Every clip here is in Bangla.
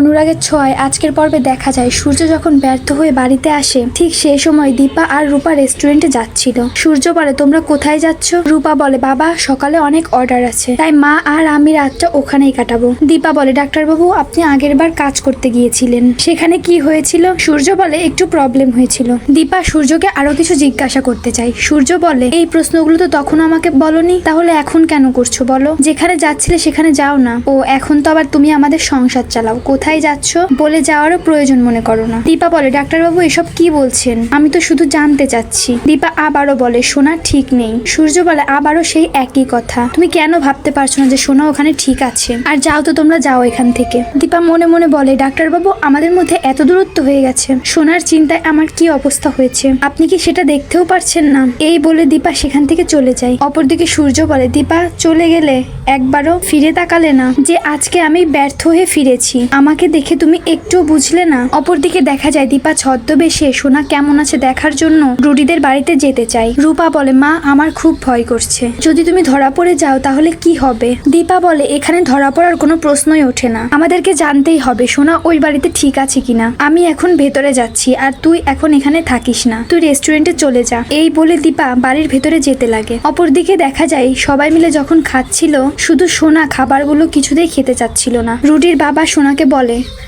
অনুরাগের ছয় আজকের পর্বে দেখা যায়, সূর্য যখন ব্যর্থ হয়ে বাড়িতে আসে, ঠিক সেই সময় দীপা আর রূপা রেস্টুরেন্টে যাচ্ছিল। সূর্য বলে, তোমরা কোথায় যাচ্ছ? রূপা বলে, বাবা, সকালে অনেক অর্ডার আছে, তাই মা আর আমি রাতটা ওখানেই কাটাবো। দীপা বলে, ডাক্তারবাবু, আপনি আগের বার কাজ করতে গিয়েছিলেন, সেখানে কি হয়েছিল? সূর্য বলে, একটু প্রবলেম হয়েছিল। দীপা সূর্যকে আরও কিছু জিজ্ঞাসা করতে চাই সূর্য বলে, এই প্রশ্নগুলো তো তখন আমাকে বলনি, তাহলে এখন কেন করছ বলো? যেখানে যাচ্ছিলে সেখানে যাও না। ও, এখন তো আবার তুমি আমাদের সংসার চালাও, কোথায় যাচ্ছ? বলে যাওয়ারও প্রয়োজন মনে করো না। দীপা বলে, ডাক্তারবাবু, এসব কি বলছেন? আমি তো শুধু জানতে চাচ্ছি। দীপা আবারও বলে সোনা ঠিক নেই। সূর্য বলে, আবারও সেই একই কথা। তুমি কেন ভাবতে পারছ না যে সোনা ওখানে ঠিক আছে? আর যাও তো তোমরা, যাও এখান থেকে। দীপা মনে মনে বলে, ডাক্তারবাবু, আমাদের মধ্যে এত দূরত্ব হয়ে গেছে। সোনার চিন্তায় আমার কি অবস্থা হয়েছে? আপনি কি সেটা দেখতেও পারছেন না? এই বলে দীপা সেখান থেকে চলে যায়। অপরদিকে সূর্য বলে, দীপা, চলে গেলে একবারও ফিরে তাকালে না যে আজকে আমি ব্যর্থ হয়ে ফিরেছি। আমাকে দেখে তুমি একটুও বুঝলে না। অপরদিকে দেখা যায় দীপা ছদ্মবেশে, সোনা কেমন আছে দেখার জন্য রুডিদের বাড়িতে যেতে চাই রূপা বলে, মা, আমার খুব ভয় করছে। যদি তুমি ধরা পড়ে যাও, তাহলে কি হবে? দীপা বলে, এখানে ধরা পড়ার কোনো প্রশ্নই ওঠে না। আমাদেরকে জানতেই হবে, সোনা ওই বাড়িতে ঠিক আছে কিনা। আমি এখন ভেতরে যাচ্ছি, আর তুই এখন এখানে থাকিস না। তুই রেস্টুরেন্টে চলে যা। এই বলে দীপা বাড়ির ভেতরে যেতে লাগে। অপরদিকে দেখা যায়, সবাই মিলে যখন খাচ্ছিল, শুধু সোনা খাবারগুলো কিছুতেই খেতে চাচ্ছিল না। রুডির বাবা সোনাকে বলে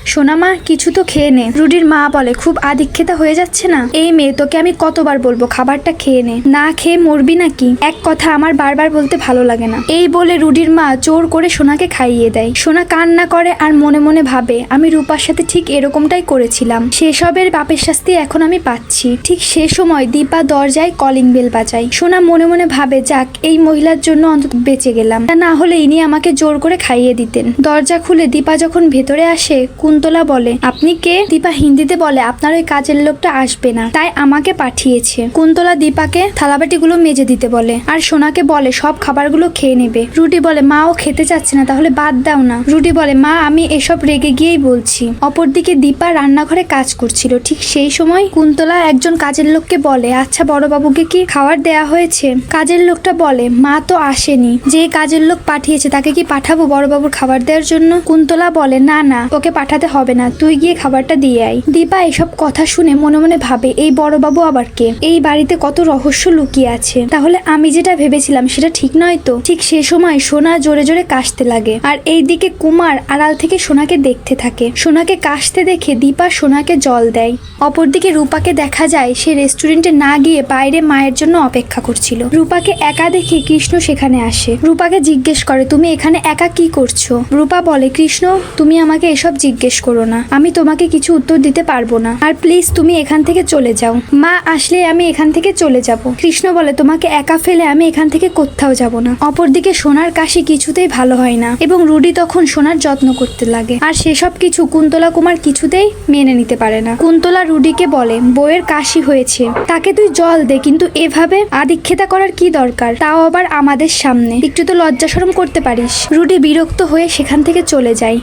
সোনা মা, কিছু তো খেয়ে নে। রুডির মা বলে, খুব আদিক্ষেতা হয়ে যাচ্ছে না? এই মেয়ে, তোকে আমি কতবার বলব, খাবারটা খেয়ে নে। না খেয়ে মরবি নাকি? এক কথা, আমার বারবার বলতে ভালো লাগে না। এই বলে রুডির মা জোর করে সোনাকে খাইয়ে দেয়। সোনা কান্না করে আর মনে মনে ভাবে, আমি রূপার সাথে ঠিক এরকমটাই করেছিলাম। সেসবের বাপের শাস্তি এখন আমি পাচ্ছি। ঠিক সে সময় দীপা দরজায় কলিং বেল বাজায়। সোনা মনে মনে ভাবে, যাক, এই মহিলার জন্য অন্তত বেঁচে গেলাম। না হলে ইনি আমাকে জোর করে খাইয়ে দিতেন। দরজা খুলে দীপা যখন ভেতরে আসে কুন্তলা বলে, আপনি কে? দীপা হিন্দিতে বলে, আপনার ওই কাজের লোকটা আসবে না। তাই আমাকে পাঠিয়েছে। কুন্তলা দীপাকে থালাবাটিগুলো মেজে দিতে বলে, আর সোনাকে বলে, সব খাবারগুলো খেয়ে নেবে। রুটি বলে, মা, ও খেতে চাচ্ছে না, তাহলে বাদ দাও না। রুটি বলে, মা, আমি এসব রেগে গিয়েই বলছি। অপরদিকে দীপা রান্নাঘরে কাজ করছিল। ঠিক সেই সময় কুন্তলা একজন কাজের লোককে বলে আচ্ছা বড়বাবুকে কি খাবার দেয়া হয়েছে? কাজের লোকটা বলে, মা তো আসেনি। যে কাজের লোক পাঠিয়েছে তাকে কি পাঠাবো বড়বাবুর খাবার দেওয়ার জন্য? কুন্তলা বলে, না না। ওকে পাঠাতে হবে না। তুই গিয়ে খাবারটা দিয়ে আয়। দীপা এসব কথা শুনে মনে মনে ভাবে, এই বড়বাবু আবার কে? এই বাড়িতে কত রহস্য লুকিয়ে আছে। তাহলে আমি যেটা ভেবেছিলাম সেটা ঠিক নয় তো? ঠিক সে সময় সোনা জোরে জোরে কাশতে লাগে। আর এইদিকে কুমার আড়াল থেকে সোনাকে দেখতে থাকে। সোনাকে কাশতে দেখে দীপা সোনাকে জল দেয়। অপরদিকে রূপাকে দেখা যায়, সে রেস্টুরেন্টে না গিয়ে বাইরে মায়ের জন্য অপেক্ষা করছিল। রূপাকে একা দেখে কৃষ্ণ সেখানে আসে। রূপাকে জিজ্ঞেস করে, তুমি এখানে একা কি করছ? রূপা বলে, কৃষ্ণ, তুমি আমাকে এসব জিজ্ঞেস করো না। আমি তোমাকে কিছু উত্তর দিতে পারব না। আর প্লিজ তুমি এখান থেকে চলে যাও। মা, আসলে আমি এখান থেকে চলে যাব। কৃষ্ণ বলে, তোমাকে একা ফেলে আমি এখান থেকে কোথাও যাব না। অপরদিকে সোনার কাশি কিছুতেই ভালো হয় না এবং রুডি তখন সোনার যত্ন করতে লাগে। আর সেসব কিছু কুন্তলা কুমার কিছুতেই মেনে নিতে পারে না। কুন্তলা রুডিকে বলে বইয়ের কাশি হয়েছে। তাকে তুই জল দে, কিন্তু এভাবে আদিক্ষেতা করার কি দরকার? তাও আবার আমাদের সামনে। একটু তো লজ্জা শরম করতে পারিস। রুডি বিরক্ত হয়ে সেখান থেকে চলে যায়।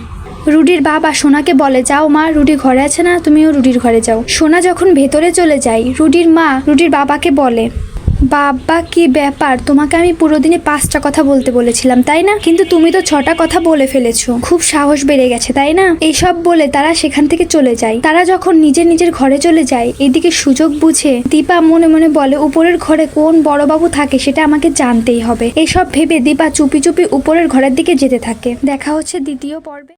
রুডির বাবা সোনাকে বলে, যাও মা, রুডি ঘরে আছে না, তুমিও রুডির ঘরে যাও। সোনা যখন ভেতরে চলে যায়, রুডির মা রুডির বাবাকে বলে, বাবা, কি ব্যাপার? তোমাকে আমি পুরো দিনে পাঁচটা কথা বলতে বলেছিলাম, তাই না? কিন্তু তুমি তো ছটা কথা বলে ফেলেছো। খুব সাহস বেড়ে গেছে, তাই না? এইসব বলে তারা সেখান থেকে চলে যায়। তারা যখন নিজের নিজের ঘরে চলে যায়, এদিকে সুযোগ বুঝে দীপা মনে মনে বলে, উপরের ঘরে কোন বড়বাবু থাকে সেটা আমাকে জানতেই হবে। এসব ভেবে দীপা চুপি চুপি উপরের ঘরের দিকে যেতে থাকে। দেখা হচ্ছে দ্বিতীয় পর্বে।